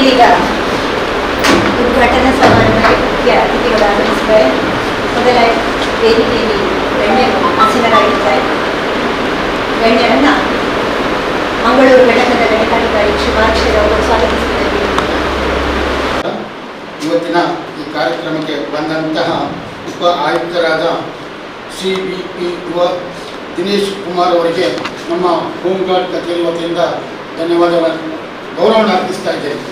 ಇದೀಗ ಉದ್ಘಾಟನಾ ಸಮಾರಂಭಕ್ಕೆ ಮುಖ್ಯ ಅತಿಥಿಗಳು ಆಗಮಿಸಿದ್ದಾರೆ ಮೊದಲ ವೇದಿಕೆಯಲ್ಲಿ ಗಣ್ಯರು ಆಸೀನರಾಗಿದ್ದಾರೆ. ಗಣ್ಯರನ್ನ ಮಂಗಳೂರು ಘಟಕದ ಘಟಕಾಧಿಕಾರಿ ಶಿವಾಕ್ಷರ ಅವರು ಸ್ವಾಗತಿಸಿದ್ದಾರೆ. ಇವತ್ತಿನ ಈ ಕಾರ್ಯಕ್ರಮಕ್ಕೆ ಬಂದಂತಹ ಉಪ ಆಯುಕ್ತರಾದ ಸಿ ಬಿ ಪಿ ಯುವ ದಿನೇಶ್ ಕುಮಾರ್ ಅವರಿಗೆ ನಮ್ಮ ಹೋಮ್ ಗಾರ್ಡ್ ಕಚೇರಿ ವತಿಯಿಂದ ಧನ್ಯವಾದಗಳನ್ನು ಗೌರವವನ್ನು ಅರ್ಪಿಸ್ತಾ ಇದ್ದೇನೆ.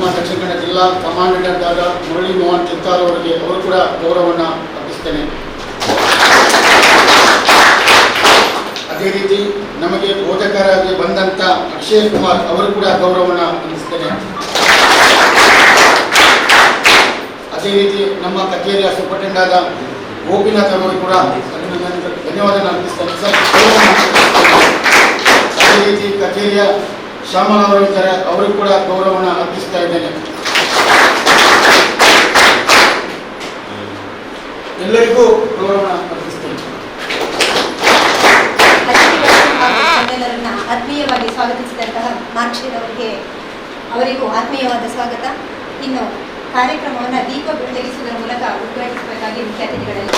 ನಮ್ಮ ದಕ್ಷಿಣ ಕನ್ನಡ ಜಿಲ್ಲಾ ಕಮಾಂಡೆಂಟ್ ಆದ ಮುರಳಿ ಮೋಹನ್ ಚಿತ್ತಾರ್ ಅವರಿಗೆ ಅವರು ಕೂಡ ಗೌರವವನ್ನು ಅರ್ಪಿಸ್ತೇನೆ. ಅದೇ ರೀತಿ ನಮಗೆ ಬೋಧಕರಾಗಿ ಬಂದಂತ ಅಕ್ಷಯ್ ಕುಮಾರ್ ಅವರು ಕೂಡ ಗೌರವವನ್ನು ಅರ್ಪಿಸ್ತೇನೆ. ಅದೇ ರೀತಿ ನಮ್ಮ ಕಚೇರಿಯ ಸೂಪರಿಂಟೆಂಡೆಂಟ್ ಆದ ಗೋಪಿನಾಥ್ ಅವರು ಕೂಡ ಧನ್ಯವಾದ ಅರ್ಪಿಸ್ತೇನೆ. ಸರ್ ಅದೇ ರೀತಿ ಕಚೇರಿಯ ಶ್ಯಾಮಲ್ ಅವರು ಇದ್ದಾರೆ ಅವರು ಕೂಡ ಗೌರವವನ್ನು ಅರ್ಪಿಸ್ತಾ ಇದ್ದೇನೆ. ಎಲ್ಲರಿಗೂ ಗೌರವವನ್ನು ಆತ್ಮೀಯವಾಗಿ ಸ್ವಾಗತಿಸಿದಂತಹ ಮಾರ್ಕ್ಷಿತ್ ಅವರಿಗೆ ಅವರಿಗೂ ಆತ್ಮೀಯವಾದ ಸ್ವಾಗತ. ಇನ್ನು ಕಾರ್ಯಕ್ರಮವನ್ನು ದೀಪ ಬೆಳಗಿಸುವುದರ ಮೂಲಕ ಉದ್ಘಾಟಿಸಬೇಕಾಗಿ ಮುಖ್ಯ ಅತಿಥಿಗಳಲ್ಲಿ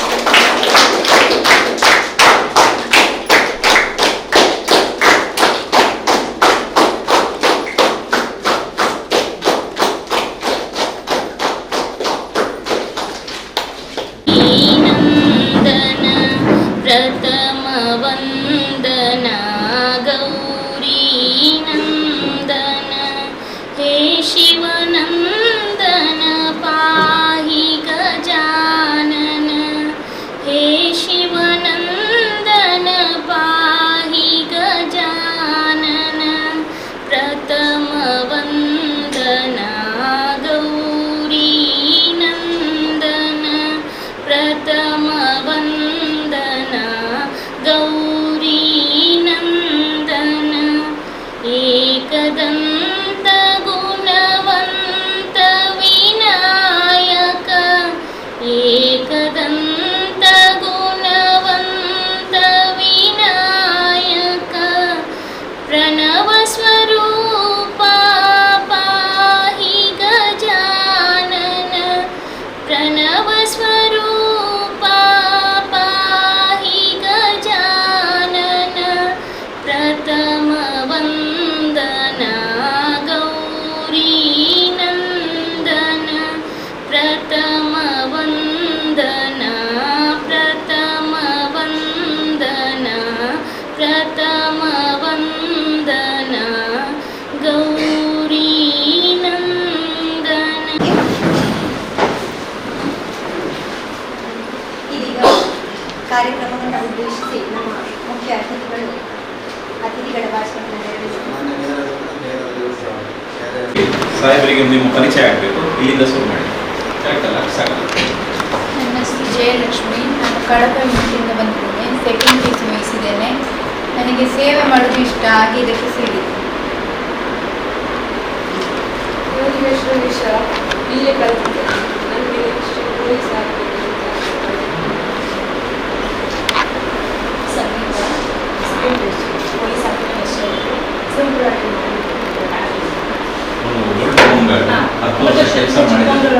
பரமவ 다 ಸಾಹೇಬರಿಗೆ ನಿಮ್ಮ ಪರಿಚಯ ಆಗಬೇಕು. ಇಲ್ಲಿಂದ ಶುರು ಮಾಡಿ. ಕರೆಕ್ಟ್ ಅಲ್ಲ? ಸಾಕು. ನನ್ನ ಹೆಸರು ಜಯಲಕ್ಷ್ಮಿ. ನಾನು ಕಳಪ ಮಿಟ್ಟಿಂದ ಬಂದಿದ್ದೇನೆ. ಸೆಕೆಂಡ್ ಪಿ ಯು ವಹಿಸಿದ್ದೇನೆ ನನಗೆ ಸೇವೆ ಮಾಡೋದು ಇಷ್ಟ ಆಗಿ ಇದಕ್ಕೆ ಸೇರಿದೆ ನನಗೆ ಹೆಸರು ನಿಶಾ ಇಲ್ಲೇ ಕಲಿತಿದ್ದೆ ನನಗೆ ನೆಕ್ಸ್ಟ್ ಪೊಲೀಸ್ ಆಗಬೇಕು ಸಂಗೀತ ಪೊಲೀಸ್ ಮುಂಗಾಟ ಹತ್ತು ವರ್ಷ ಕೆಲಸ ಬಂದು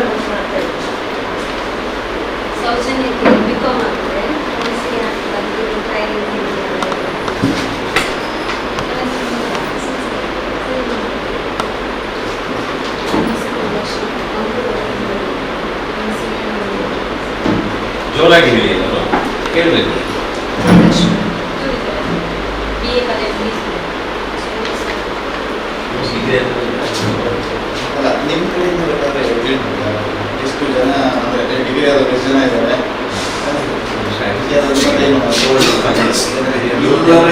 ಜೋರಾಗಿ ಹೇಳಿ ಎಲ್ಲರೂ. ಕೇಳಬೇಕು. ಇದೆ ಅಲ್ಲ ನಿಮ್ಮ ಕಡೆಯಿಂದ ಬೇಕಾದ್ರೆ ಹೇಳ್ಬೋದಾ? ಎಷ್ಟು ಜನ ಅಂದರೆ ಡಿಗ್ರಿ ಆದವರು ಎಷ್ಟು ಜನ ಇದ್ದಾರೆ?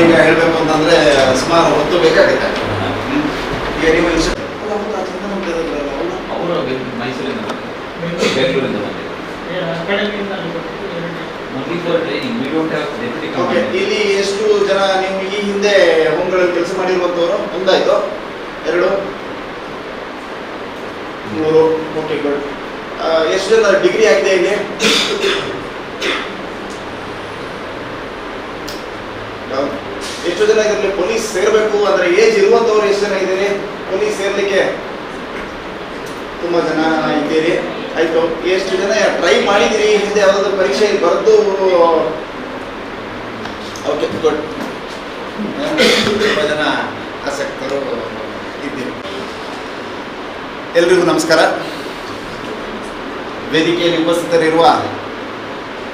ಈಗ ಹೇಳಬೇಕು ಅಂತಂದ್ರೆ ಸುಮಾರು ಹೊತ್ತು. ಈಗ ನೀವು ಇಷ್ಟು ಅವ್ರು? ಅವರು ಮೈಸೂರಿಂದ ಬೆಂಗಳೂರಿಂದ ಇಲ್ಲಿ ಎಷ್ಟು ಜನ ನೀವು ಈ ಹಿಂದೆ ಹೋಮ್ಗಳಲ್ಲಿ ಕೆಲಸ ಮಾಡಿರುವಂತವರು ಒಂದಾಯ್ತು? ಎರಡು? ಮೂರು? ಓಕೆ ಗುಡ್ ಎಷ್ಟು ಜನ ಡಿಗ್ರಿ ಆಗಿದೆ ಇಲ್ಲಿ? ಎಷ್ಟು ಜನ ಇದರಲ್ಲಿ ಪೊಲೀಸ್ ಸೇರ್ಬೇಕು, ಅಂದ್ರೆ ಏಜ್ ಇರುವಂತವ್ರು ಎಷ್ಟು ಜನ ಇದ್ದೀರಿ? ಪೊಲೀಸ್ ಸೇರ್ಲಿಕ್ಕೆ ತುಂಬಾ ಜನ ಇದ್ದೀರಿ. ಆಯ್ತು, ಎಷ್ಟು ಜನ ಟ್ರೈ ಮಾಡಿದಿರಿ ಹಿಂದೆ ಯಾವ್ದಾದ್ರು ಪರೀಕ್ಷೆ ಬರೆದು ಓಕೆ ಗುಡ್ ತುಂಬಾ ಜನ ಆಸಕ್ತರು ಇದ್ದೀರಿ. ಎಲ್ರಿಗೂ ನಮಸ್ಕಾರ. ವೇದಿಕೆಯಲ್ಲಿ ಉಪಸ್ಥಿತರಿರುವ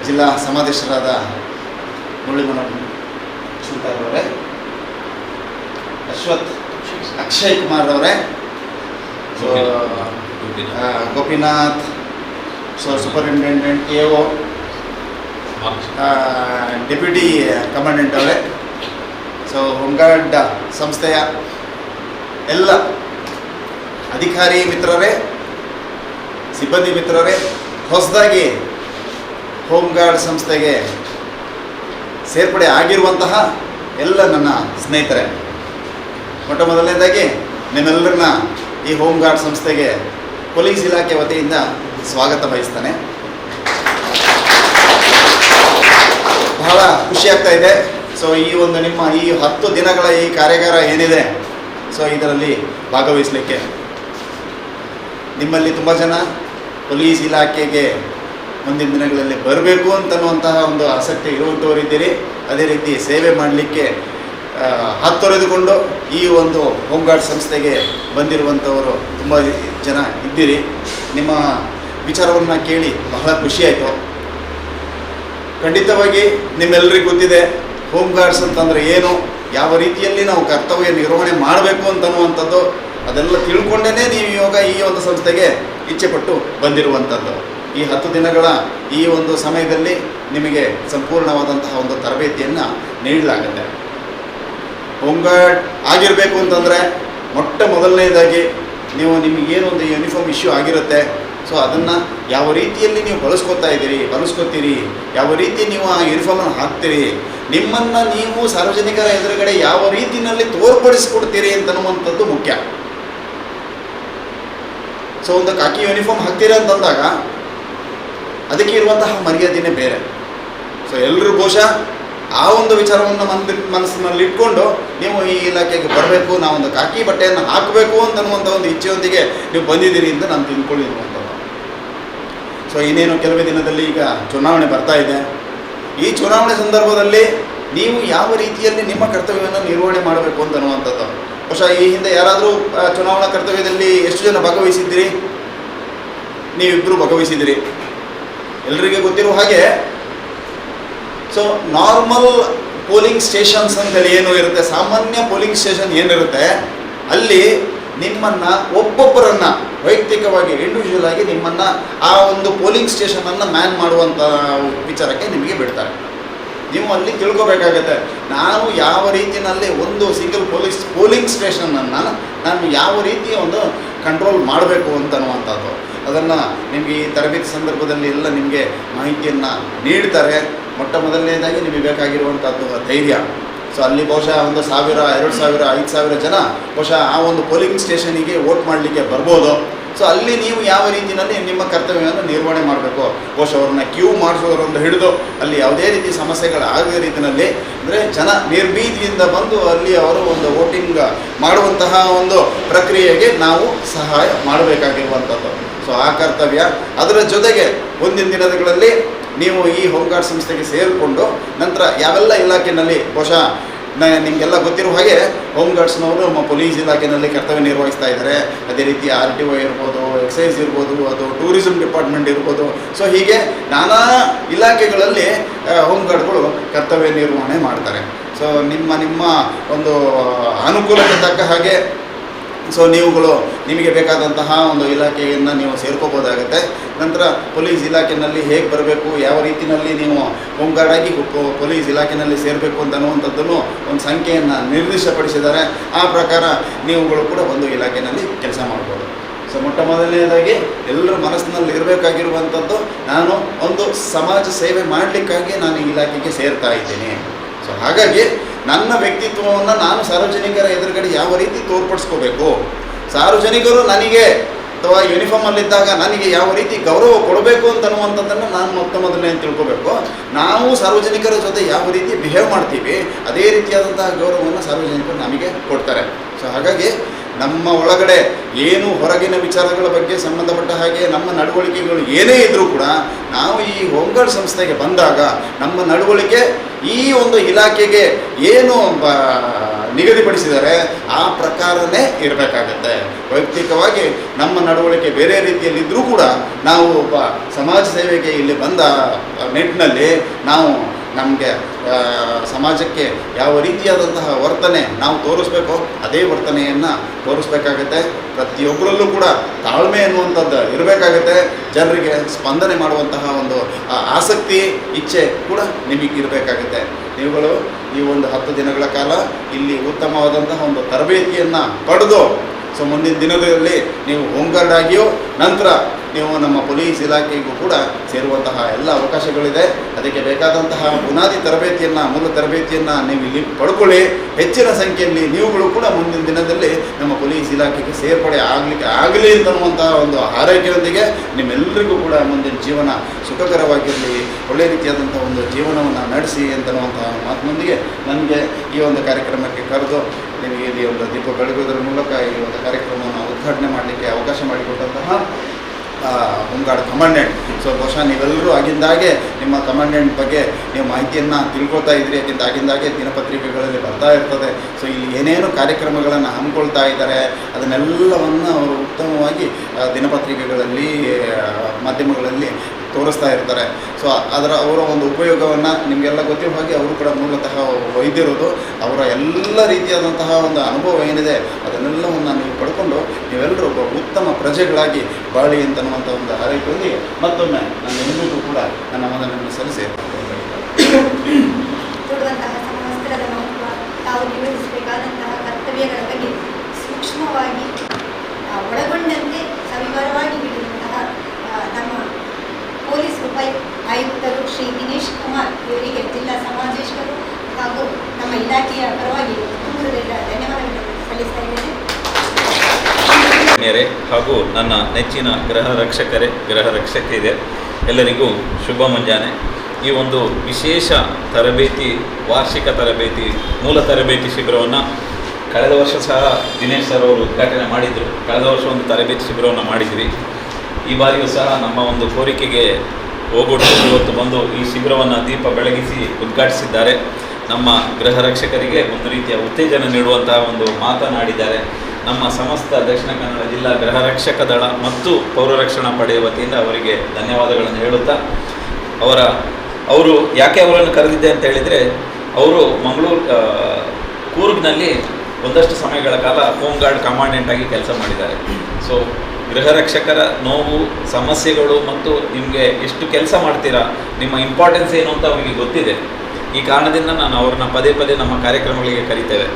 ಜಿಲ್ಲಾ ಸಮಾದೇಶರಾದ ಮುರಳಿಮನ ಅವರೇ ಅಶ್ವಥ್ ಅಕ್ಷಯ್ ಕುಮಾರ್ ಅವರೇ Gopinath. So superintendent A O deputy commandant ಅವರೇ ಸೊ ಹೋಮ್ಗಾರ್ಡ್ ಸಂಸ್ಥೆಯ ಎಲ್ಲ ಅಧಿಕಾರಿ ಮಿತ್ರರೇ ಸಿಬ್ಬಂದಿ ಮಿತ್ರರೇ, ಹೊಸದಾಗಿ ಹೋಮ್ ಗಾರ್ಡ್ ಸಂಸ್ಥೆಗೆ ಸೇರ್ಪಡೆ ಆಗಿರುವಂತಹ ಎಲ್ಲ ನನ್ನ ಸ್ನೇಹಿತರೆ, ಮೊಟ್ಟ ಮೊದಲನೇದಾಗಿ ನಿಮ್ಮೆಲ್ಲರನ್ನ ಈ ಹೋಮ್ ಗಾರ್ಡ್ ಸಂಸ್ಥೆಗೆ ಪೊಲೀಸ್ ಇಲಾಖೆ ವತಿಯಿಂದ ಸ್ವಾಗತ ಬಯಸ್ತಾನೆ. ಬಹಳ ಖುಷಿ ಆಗ್ತಾ ಇದೆ. ಸೊ ಈ ಒಂದು ನಿಮ್ಮ ಈ ಹತ್ತು ದಿನಗಳ ಈ ಕಾರ್ಯಾಗಾರ ಏನಿದೆ ಸೊ ಇದರಲ್ಲಿ ಭಾಗವಹಿಸಲಿಕ್ಕೆ ನಿಮ್ಮಲ್ಲಿ ತುಂಬ ಜನ ಪೊಲೀಸ್ ಇಲಾಖೆಗೆ ಮುಂದಿನ ದಿನಗಳಲ್ಲಿ ಬರಬೇಕು ಅಂತನ್ನುವಂತಹ ಒಂದು ಆಸಕ್ತಿ ಇರುವಂಥವರಿದ್ದೀರಿ ಅದೇ ರೀತಿ ಸೇವೆ ಮಾಡಲಿಕ್ಕೆ ಹತ್ತೊರೆದುಕೊಂಡು ಈ ಒಂದು ಹೋಮ್ಗಾರ್ಡ್ ಸಂಸ್ಥೆಗೆ ಬಂದಿರುವಂಥವರು ತುಂಬ ಜನ ಇದ್ದೀರಿ. ನಿಮ್ಮ ವಿಚಾರವನ್ನು ಕೇಳಿ ಬಹಳ ಖುಷಿಯಾಯಿತು ಖಂಡಿತವಾಗಿ ನಿಮ್ಮೆಲ್ಲರಿಗೂ ಗೊತ್ತಿದೆ ಹೋಮ್ ಗಾರ್ಡ್ಸ್ ಅಂತಂದರೆ ಏನು, ಯಾವ ರೀತಿಯಲ್ಲಿ ನಾವು ಕರ್ತವ್ಯ ನಿರ್ವಹಣೆ ಮಾಡಬೇಕು ಅಂತನ್ನುವಂಥದ್ದು ಅದೆಲ್ಲ ತಿಳ್ಕೊಂಡೇ ನೀವು ಇವಾಗ ಈ ಒಂದು ಸಂಸ್ಥೆಗೆ ಇಚ್ಛೆಪಟ್ಟು ಬಂದಿರುವಂಥದ್ದು. ಈ ಹತ್ತು ದಿನಗಳ ಈ ಒಂದು ಸಮಯದಲ್ಲಿ ನಿಮಗೆ ಸಂಪೂರ್ಣವಾದಂತಹ ಒಂದು ತರಬೇತಿಯನ್ನು ನೀಡಲಾಗುತ್ತೆ. ಹೋಮ್ಗಾರ್ಡ್ ಆಗಿರಬೇಕು ಅಂತಂದರೆ ಮೊಟ್ಟ ಮೊದಲನೇದಾಗಿ ನೀವು ನಿಮಗೇನು ಒಂದು ಯೂನಿಫಾರ್ಮ್ ಇಶ್ಯೂ ಆಗಿರುತ್ತೆ. ಸೊ ಅದನ್ನು ಯಾವ ರೀತಿಯಲ್ಲಿ ನೀವು ಬಳಸ್ಕೊತಾ ಇದ್ದೀರಿ, ಬಳಸ್ಕೊತೀರಿ, ಯಾವ ರೀತಿ ನೀವು ಆ ಯೂನಿಫಾರ್ಮನ್ನು ಹಾಕ್ತೀರಿ, ನಿಮ್ಮನ್ನು ನೀವು ಸಾರ್ವಜನಿಕರ ಎದುರುಗಡೆ ಯಾವ ರೀತಿಯಲ್ಲಿ ತೋರ್ಪಡಿಸ್ಕೊಡ್ತೀರಿ ಅಂತನ್ನುವಂಥದ್ದು ಮುಖ್ಯ. ಸೊ ಒಂದು ಕಾಕಿ ಯೂನಿಫಾರ್ಮ್ ಹಾಕ್ತೀರ ಅಂತಂದಾಗ ಅದಕ್ಕೆ ಇರುವಂತಹ ಮರ್ಯಾದೆನೇ ಬೇರೆ. ಸೊ ಎಲ್ಲರೂ ಬಹುಶಃ ಆ ಒಂದು ವಿಚಾರವನ್ನು ಮನ್ ಮನಸ್ಸಿನಲ್ಲಿ ಇಟ್ಕೊಂಡು ನೀವು ಈ ಇಲಾಖೆಗೆ ಬರಬೇಕು ನಾವೊಂದು ಕಾಕಿ ಬಟ್ಟೆಯನ್ನು ಹಾಕಬೇಕು ಅಂತನ್ನುವಂಥ ಒಂದು ಇಚ್ಛೆಯೊಂದಿಗೆ ನೀವು ಬಂದಿದ್ದೀರಿ ಅಂತ ನಾನು ತಿಳ್ಕೊಳ್ಳಿರುವಂಥದ್ದು ಸೊ ಇನ್ನೇನು ಕೆಲವೇ ದಿನದಲ್ಲಿ ಈಗ ಚುನಾವಣೆ ಬರ್ತಾ ಇದೆ. ಈ ಚುನಾವಣೆ ಸಂದರ್ಭದಲ್ಲಿ ನೀವು ಯಾವ ರೀತಿಯಲ್ಲಿ ನಿಮ್ಮ ಕರ್ತವ್ಯವನ್ನು ನಿರ್ವಹಣೆ ಮಾಡಬೇಕು ಅಂತನ್ನುವಂಥದ್ದು. ಬಹುಶಃ ಈ ಹಿಂದೆ ಯಾರಾದರೂ ಚುನಾವಣಾ ಕರ್ತವ್ಯದಲ್ಲಿ ಎಷ್ಟು ಜನ ಭಾಗವಹಿಸಿದ್ದೀರಿ? ನೀವಿಬ್ಬರು ಭಾಗವಹಿಸಿದ್ದೀರಿ. ಎಲ್ರಿಗೆ ಗೊತ್ತಿರುವ ಹಾಗೆ, ಸೊ ನಾರ್ಮಲ್ ಪೋಲಿಂಗ್ ಸ್ಟೇಷನ್ಸ್ ಅಂತೇಳಿ ಏನು ಇರುತ್ತೆ? ಸಾಮಾನ್ಯ ಪೋಲಿಂಗ್ ಸ್ಟೇಷನ್ ಏನಿರುತ್ತೆ? ಅಲ್ಲಿ ನಿಮ್ಮನ್ನ ಒಬ್ಬೊಬ್ಬರನ್ನ ವೈಯಕ್ತಿಕವಾಗಿ ಇಂಡಿವಿಜುವಲ್ ಆಗಿ ನಿಮ್ಮನ್ನ ಆ ಒಂದು ಪೋಲಿಂಗ್ ಸ್ಟೇಷನ್ ಅನ್ನ ಮ್ಯಾನ್ ಮಾಡುವಂತ ವಿಚಾರಕ್ಕೆ ನಿಮಗೆ ಬಿಡ್ತಾರೆ. ನೀವು ಅಲ್ಲಿ ತಿಳ್ಕೊಬೇಕಾಗತ್ತೆ. ನಾನು ಯಾವ ರೀತಿಯಲ್ಲಿ ಒಂದು ಸಿಂಗಲ್ ಪೊಲೀಸ್ ಪೋಲಿಂಗ್ ಸ್ಟೇಷನನ್ನು ನಾನು ಯಾವ ರೀತಿ ಒಂದು ಕಂಟ್ರೋಲ್ ಮಾಡಬೇಕು ಅಂತನ್ನುವಂಥದ್ದು ಅದನ್ನು ನಿಮಗೆ ಈ ತರಬೇತಿ ಸಂದರ್ಭದಲ್ಲಿ ಎಲ್ಲ ನಿಮಗೆ ಮಾಹಿತಿಯನ್ನು ನೀಡ್ತಾರೆ. ಮೊಟ್ಟ ಮೊದಲನೇದಾಗಿ ನಿಮಗೆ ಬೇಕಾಗಿರುವಂಥದ್ದು ಧೈರ್ಯ. ಸೊ ಅಲ್ಲಿ ಬಹುಶಃ ಒಂದು ಸಾವಿರ, ಎರಡು ಸಾವಿರ, ಐದು ಸಾವಿರ ಜನ ಬಹುಶಃ ಆ ಒಂದು ಪೋಲಿಂಗ್ ಸ್ಟೇಷನಿಗೆ ವೋಟ್ ಮಾಡಲಿಕ್ಕೆ ಬರ್ಬೋದು. ಸೊ ಅಲ್ಲಿ ನೀವು ಯಾವ ರೀತಿಯಲ್ಲಿ ನಿಮ್ಮ ಕರ್ತವ್ಯವನ್ನು ನಿರ್ವಹಣೆ ಮಾಡಬೇಕು? ಬಹುಶಃ ಅವ್ರನ್ನ ಕ್ಯೂ ಮಾಡಿಸೋದ್ರಿಂದ ಹಿಡಿದು ಅಲ್ಲಿ ಯಾವುದೇ ರೀತಿ ಸಮಸ್ಯೆಗಳಾಗದ ರೀತಿಯಲ್ಲಿ, ಅಂದರೆ ಜನ ನಿರ್ಭೀತಿಯಿಂದ ಬಂದು ಅಲ್ಲಿ ಅವರು ಒಂದು ವೋಟಿಂಗ್ ಮಾಡುವಂತಹ ಒಂದು ಪ್ರಕ್ರಿಯೆಗೆ ನಾವು ಸಹಾಯ ಮಾಡಬೇಕಾಗಿರುವಂಥದ್ದು. ಸೊ ಆ ಕರ್ತವ್ಯ. ಅದರ ಜೊತೆಗೆ ಮುಂದಿನ ದಿನಗಳಲ್ಲಿ ನೀವು ಈ ಹೋಮ್ಗಾರ್ಡ್ ಸಂಸ್ಥೆಗೆ ಸೇರಿಕೊಂಡು ನಂತರ ಯಾವೆಲ್ಲ ಇಲಾಖೆಯಲ್ಲಿ ಬಹುಶಃ ನಿಮಗೆಲ್ಲ ಗೊತ್ತಿರುವ ಹಾಗೆ ಹೋಮ್ ಗಾರ್ಡ್ಸ್ನವರು ನಮ್ಮ ಪೊಲೀಸ್ ಇಲಾಖೆಯಲ್ಲಿ ಕರ್ತವ್ಯ ನಿರ್ವಹಿಸ್ತಾ ಇದ್ದಾರೆ. ಅದೇ ರೀತಿ ಆರ್ ಟಿ ಒ ಇರ್ಬೋದು ಎಕ್ಸೈಸ್ ಇರ್ಬೋದು, ಅದು ಟೂರಿಸಂ ಡಿಪಾರ್ಟ್ಮೆಂಟ್ ಇರ್ಬೋದು. ಸೊ ಹೀಗೆ ನಾನಾ ಇಲಾಖೆಗಳಲ್ಲಿ ಹೋಮ್ ಗಾರ್ಡ್ಗಳು ಕರ್ತವ್ಯ ನಿರ್ವಹಣೆ ಮಾಡ್ತಾರೆ. ಸೊ ನಿಮ್ಮ ನಿಮ್ಮ ಒಂದು ಅನುಕೂಲಕ್ಕೆ ತಕ್ಕ ಹಾಗೆ ಸೊ ನೀವುಗಳು ನಿಮಗೆ ಬೇಕಾದಂತಹ ಒಂದು ಇಲಾಖೆಯನ್ನು ನೀವು ಸೇರ್ಕೋಬೋದಾಗುತ್ತೆ ನಂತರ ಪೊಲೀಸ್ ಇಲಾಖೆಯಲ್ಲಿ ಹೇಗೆ ಬರಬೇಕು, ಯಾವ ರೀತಿಯಲ್ಲಿ ನೀವು ಹೋಮ್ಗಾರ್ಡಾಗಿ ಪೊಲೀಸ್ ಇಲಾಖೆಯಲ್ಲಿ ಸೇರಬೇಕು ಅಂತ ಅನ್ನುವಂಥದ್ದನ್ನು ಒಂದು ಸಂಖ್ಯೆಯನ್ನು ನಿರ್ದಿಷ್ಟಪಡಿಸಿದ್ದಾರೆ. ಆ ಪ್ರಕಾರ ನೀವುಗಳು ಕೂಡ ಒಂದು ಇಲಾಖೆಯಲ್ಲಿ ಕೆಲಸ ಮಾಡ್ಬೋದು. ಸೊ ಮೊಟ್ಟ ಮೊದಲನೇದಾಗಿ ಎಲ್ಲರ ಮನಸ್ಸಿನಲ್ಲಿ ಇರಬೇಕಾಗಿರುವಂಥದ್ದು ನಾನು ಒಂದು ಸಮಾಜ ಸೇವೆ ಮಾಡಲಿಕ್ಕಾಗಿ ನಾನು ಈ ಇಲಾಖೆಗೆ ಸೇರ್ತಾ ಇದ್ದೀನಿ. ಸೊ ಹಾಗಾಗಿ ನನ್ನ ವ್ಯಕ್ತಿತ್ವವನ್ನು ನಾನು ಸಾರ್ವಜನಿಕರ ಎದುರುಗಡೆ ಯಾವ ರೀತಿ ತೋರ್ಪಡಿಸ್ಕೋಬೇಕು? ಸಾರ್ವಜನಿಕರು ನನಗೆ ಅಥವಾ ಯೂನಿಫಾರ್ಮಲ್ಲಿದ್ದಾಗ ನನಗೆ ಯಾವ ರೀತಿ ಗೌರವ ಕೊಡಬೇಕು ಅಂತನ್ನುವಂಥದ್ದನ್ನು ನಾನು ಮೊತ್ತ ಮೊದಲನೇ ತಿಳ್ಕೊಬೇಕು. ನಾವು ಸಾರ್ವಜನಿಕರ ಜೊತೆ ಯಾವ ರೀತಿ ಬಿಹೇವ್ ಮಾಡ್ತೀವಿ, ಅದೇ ರೀತಿಯಾದಂತಹ ಗೌರವವನ್ನು ಸಾರ್ವಜನಿಕರು ನಮಗೆ ಕೊಡ್ತಾರೆ. ಸೊ ಹಾಗಾಗಿ ನಮ್ಮ ಒಳಗಡೆ ಏನು ಹೊರಗಿನ ವಿಚಾರಗಳ ಬಗ್ಗೆ ಸಂಬಂಧಪಟ್ಟ ಹಾಗೆ ನಮ್ಮ ನಡವಳಿಕೆಗಳು ಏನೇ ಇದ್ದರೂ ಕೂಡ ನಾವು ಈ ಹೊಂಗಡ ಸಂಸ್ಥೆಗೆ ಬಂದಾಗ ನಮ್ಮ ನಡವಳಿಕೆ ಈ ಒಂದು ಇಲಾಖೆಗೆ ಏನು ನಿಗದಿಪಡಿಸಿದರೆ ಆ ಪ್ರಕಾರನೇ ಇರಬೇಕಾಗತ್ತೆ. ವೈಯಕ್ತಿಕವಾಗಿ ನಮ್ಮ ನಡವಳಿಕೆ ಬೇರೆ ರೀತಿಯಲ್ಲಿದ್ದರೂ ಕೂಡ ನಾವು ಒಬ್ಬ ಸಮಾಜ ಸೇವೆಗೆ ಇಲ್ಲಿ ಬಂದ ನಿಟ್ಟಿನಲ್ಲಿ ನಾವು ನಮಗೆ ಸಮಾಜಕ್ಕೆ ಯಾವ ರೀತಿಯಾದಂತಹ ವರ್ತನೆ ನಾವು ತೋರಿಸ್ಬೇಕೋ ಅದೇ ವರ್ತನೆಯನ್ನು ತೋರಿಸ್ಬೇಕಾಗತ್ತೆ. ಪ್ರತಿಯೊಬ್ಬರಲ್ಲೂ ಕೂಡ ತಾಳ್ಮೆ ಎನ್ನುವಂಥದ್ದು ಇರಬೇಕಾಗತ್ತೆ. ಜನರಿಗೆ ಸ್ಪಂದನೆ ಮಾಡುವಂತಹ ಒಂದು ಆಸಕ್ತಿ, ಇಚ್ಛೆ ಕೂಡ ನಿಮಗೆ ಇರಬೇಕಾಗುತ್ತೆ ನೀವುಗಳು ಈ ಒಂದು ಹತ್ತು ದಿನಗಳ ಕಾಲ ಇಲ್ಲಿ ಉತ್ತಮವಾದಂತಹ ಒಂದು ತರಬೇತಿಯನ್ನು ಪಡೆದು, ಸೊ ಮುಂದಿನ ದಿನಗಳಲ್ಲಿ ನೀವು ಹೋಮ್ಗಾರ್ಡ್ ಆಗಿಯೋ, ನಂತರ ನೀವು ನಮ್ಮ ಪೊಲೀಸ್ ಇಲಾಖೆಗೂ ಕೂಡ ಸೇರುವಂತಹ ಎಲ್ಲ ಅವಕಾಶಗಳಿದೆ. ಅದಕ್ಕೆ ಬೇಕಾದಂತಹ ಬುನಾದಿ ತರಬೇತಿಯನ್ನು, ಮೂಲ ತರಬೇತಿಯನ್ನು ನೀವು ಇಲ್ಲಿ ಪಡ್ಕೊಳ್ಳಿ. ಹೆಚ್ಚಿನ ಸಂಖ್ಯೆಯಲ್ಲಿ ನೀವುಗಳು ಕೂಡ ಮುಂದಿನ ದಿನದಲ್ಲಿ ನಮ್ಮ ಪೊಲೀಸ್ ಇಲಾಖೆಗೆ ಸೇರ್ಪಡೆ ಆಗಲಿಕ್ಕೆ ಆಗಲಿ ಅಂತನ್ನುವಂತಹ ಒಂದು ಆರೋಗ್ಯದೊಂದಿಗೆ ನಿಮ್ಮೆಲ್ಲರಿಗೂ ಕೂಡ ಮುಂದಿನ ಜೀವನ ಸುಖಕರವಾಗಿರಲಿ, ಒಳ್ಳೆ ರೀತಿಯಾದಂಥ ಒಂದು ಜೀವನವನ್ನು ನಡೆಸಿ ಅಂತನ್ನುವಂತಹ ಮಾತಿನೊಂದಿಗೆ ನನಗೆ ಈ ಒಂದು ಕಾರ್ಯಕ್ರಮಕ್ಕೆ ಕರೆದು ನಿಮಗೆ ಇಲ್ಲಿ ಒಂದು ದೀಪ ಬೆಳಗುವುದರ ಮೂಲಕ ಈ ಒಂದು ಕಾರ್ಯಕ್ರಮವನ್ನು ಉದ್ಘಾಟನೆ ಮಾಡಲಿಕ್ಕೆ ಅವಕಾಶ ಮಾಡಿಕೊಟ್ಟಂತಹ ಹೋಮ್ಗಾರ್ಡ್ ಕಮಾಂಡೆಂಟ್ ಸೊ ಬಹುಶಃ ನೀವೆಲ್ಲರೂ ಆಗಿಂದಾಗೆ ನಿಮ್ಮ ಕಮಾಂಡೆಂಟ್ ಬಗ್ಗೆ ನೀವು ಮಾಹಿತಿಯನ್ನು ತಿಳ್ಕೊಳ್ತಾ ಇದ್ರಿ, ಯಾಕೆಂದ್ರೆ ಆಗಿಂದಾಗೆ ದಿನಪತ್ರಿಕೆಗಳಲ್ಲಿ ಬರ್ತಾ ಇರ್ತದೆ. ಸೊ ಇಲ್ಲಿ ಏನೇನು ಕಾರ್ಯಕ್ರಮಗಳನ್ನು ಹಮ್ಮಿಕೊಳ್ತಾ ಇದ್ದಾರೆ, ಅದನ್ನೆಲ್ಲವನ್ನು ಅವರು ಉತ್ತಮವಾಗಿ ದಿನಪತ್ರಿಕೆಗಳಲ್ಲಿ ಮಾಧ್ಯಮಗಳಲ್ಲಿ ತೋರಿಸ್ತಾ ಇರ್ತಾರೆ. ಸೊ ಅದರ ಅವರ ಒಂದು ಉಪಯೋಗವನ್ನು ನಿಮಗೆಲ್ಲ ಗೊತ್ತಿರೋ ಹಾಗೆ ಅವರು ಕೂಡ ಮೂಲತಃ ವೈದ್ಯರೋದು ಅವರ ಎಲ್ಲ ರೀತಿಯಾದಂತಹ ಒಂದು ಅನುಭವ ಏನಿದೆ, ಅದನ್ನೆಲ್ಲವನ್ನು ನೀವು ಪಡ್ಕೊಂಡು ನೀವೆಲ್ಲರೂ ಒಬ್ಬ ಉತ್ತಮ ಪ್ರಜೆಗಳಾಗಿ ಬಾಳಿ ಅಂತನ್ನುವಂಥ ಒಂದು ಹಾರೈಕೆಯೊಂದಿಗೆ ಮತ್ತೊಮ್ಮೆ ನನ್ನ ಎಲ್ಲರಿಗೂ ಕೂಡ ನನ್ನ ಮನವಿಯನ್ನು ಸಲ್ಲಿಸಿ ತೊಡುವಂತಹ ಸಮವಸ್ತ್ರದ ಮಹತ್ವ ತಾವು ನಿರ್ವಹಿಸಬೇಕಾದಂತಹ ಕರ್ತವ್ಯಗಳ ಬಗ್ಗೆ ಸೂಕ್ಷ್ಮವಾಗಿ ಆ, ಒಳಗೊಂಡಂತೆ ಸವಿವರವಾಗಿ ಬಿಡುವಂತಹ ಆ, ನಮ್ಮ ಪೊಲೀಸ್ ಉಪ ಆಯುಕ್ತರು ಶ್ರೀ ದಿನೇಶ್ ಕುಮಾರ್ ಇವರಿಗೆ ಜಿಲ್ಲಾ ಸಮಾಜೇಶ್ವರು ಹಾಗೂ ನಮ್ಮ ಇಲಾಖೆಯ ಪರವಾಗಿ ತುಂಬ ಹೃದಯದ ಧನ್ಯವಾದಗಳನ್ನು ಸಲ್ಲಿಸ್ತಾ ಇದ್ದೇನೆ ಗಣ್ಯರೇ ಹಾಗೂ ನನ್ನ ನೆಚ್ಚಿನ ಗ್ರಹ ರಕ್ಷಕರೇ ಗೃಹ ರಕ್ಷಕಿದೆ ಎಲ್ಲರಿಗೂ ಶುಭ ಮುಂಜಾನೆ. ಈ ಒಂದು ವಿಶೇಷ ತರಬೇತಿ, ವಾರ್ಷಿಕ ತರಬೇತಿ, ಮೂಲ ತರಬೇತಿ ಶಿಬಿರವನ್ನು ಕಳೆದ ವರ್ಷ ಸಹ ದಿನೇಶ್ ಸರ್ ಅವರು ಉದ್ಘಾಟನೆ ಮಾಡಿದರು. ಕಳೆದ ವರ್ಷ ಒಂದು ತರಬೇತಿ ಶಿಬಿರವನ್ನು ಮಾಡಿದ್ವಿ. ಈ ಬಾರಿಯೂ ಸಹ ನಮ್ಮ ಒಂದು ಕೋರಿಕೆಗೆ ಹೋಗೋಟು ಇವತ್ತು ಬಂದು ಈ ಶಿಬಿರವನ್ನು ದೀಪ ಬೆಳಗಿಸಿ ಉದ್ಘಾಟಿಸಿದ್ದಾರೆ. ನಮ್ಮ ಗೃಹ ರಕ್ಷಕರಿಗೆ ಒಂದು ರೀತಿಯ ಉತ್ತೇಜನ ನೀಡುವಂತಹ ಒಂದು ಮಾತನಾಡಿದ್ದಾರೆ. ನಮ್ಮ ಸಮಸ್ತ ದಕ್ಷಿಣ ಕನ್ನಡ ಜಿಲ್ಲಾ ಗೃಹ ರಕ್ಷಕ ದಳ ಮತ್ತು ಪೌರ ರಕ್ಷಣಾ ಪಡೆಯ ವತಿಯಿಂದ ಅವರಿಗೆ ಧನ್ಯವಾದಗಳನ್ನು ಹೇಳುತ್ತಾ, ಅವರ, ಅವರು ಯಾಕೆ ಅವರನ್ನು ಕರೆದಿದ್ದೆ ಅಂತ ಹೇಳಿದರೆ, ಅವರು ಮಂಗಳೂರು ಕೂರ್ಗ್ನಲ್ಲಿ ಒಂದಷ್ಟು ಸಮಯಗಳ ಕಾಲ ಹೋಮ್ ಗಾರ್ಡ್ ಕಮಾಂಡೆಂಟ್ ಆಗಿ ಕೆಲಸ ಮಾಡಿದ್ದಾರೆ. ಸೊ ಗೃಹ ರಕ್ಷಕರ ನೋವು, ಸಮಸ್ಯೆಗಳು ಮತ್ತು ನಿಮಗೆ ಎಷ್ಟು ಕೆಲಸ ಮಾಡ್ತೀರಾ, ನಿಮ್ಮ ಇಂಪಾರ್ಟೆನ್ಸ್ ಏನು ಅಂತ ಅವರಿಗೆ ಗೊತ್ತಿದೆ. ಈ ಕಾರಣದಿಂದ ನಾನು ಅವ್ರನ್ನ ಪದೇ ಪದೇ ನಮ್ಮ ಕಾರ್ಯಕ್ರಮಗಳಿಗೆ ಕರಿತೇವೆ.